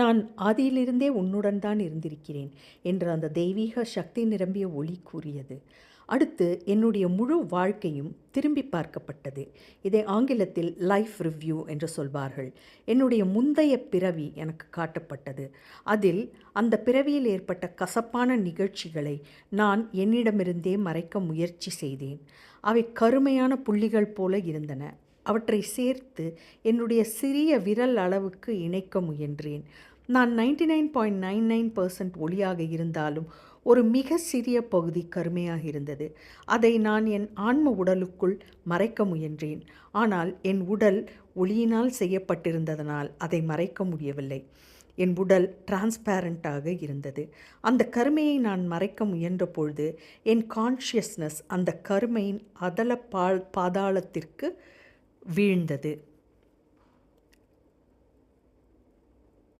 நான் ஆதியிலிருந்தே உன்னுடன் தான் இருந்திருக்கிறேன் என்ற அந்த தெய்வீக சக்தி நிரம்பிய ஒளி கூறியது. அடுத்து என்னுடைய முழு வாழ்க்கையும் திரும்பி பார்க்கப்பட்டது. இதை ஆங்கிலத்தில் லைஃப் ரிவ்யூ என்று சொல்வார்கள். என்னுடைய முந்தைய பிறவி எனக்கு காட்டப்பட்டது. அதில் அந்த பிறவியில் ஏற்பட்ட கசப்பான நிகழ்ச்சிகளை நான் என்னிடமிருந்தே மறைக்க முயற்சி செய்தேன். அவை கருமையான புள்ளிகள் போல இருந்தன. அவற்றை சேர்த்து என்னுடைய சிறிய விரல் அளவுக்கு இணைக்க முயன்றேன். நான் ninety nine point nine nine percent ஒளியாக இருந்தாலும் ஒரு மிக சிறிய பகுதி கருமையாக இருந்தது. அதை நான் என் ஆன்ம உடலுக்குள் மறைக்க முயன்றேன். ஆனால் என் உடல் ஒளியினால் செய்யப்பட்டிருந்ததனால் அதை மறைக்க முடியவில்லை. என் உடல் டிரான்ஸ்பேரண்ட்டாக இருந்தது. அந்த கருமையை நான் மறைக்க முயன்ற பொழுது என் கான்ஷியஸ்னஸ் அந்த கருமையின் அதல பா பாதாளத்திற்கு வீழ்ந்தது.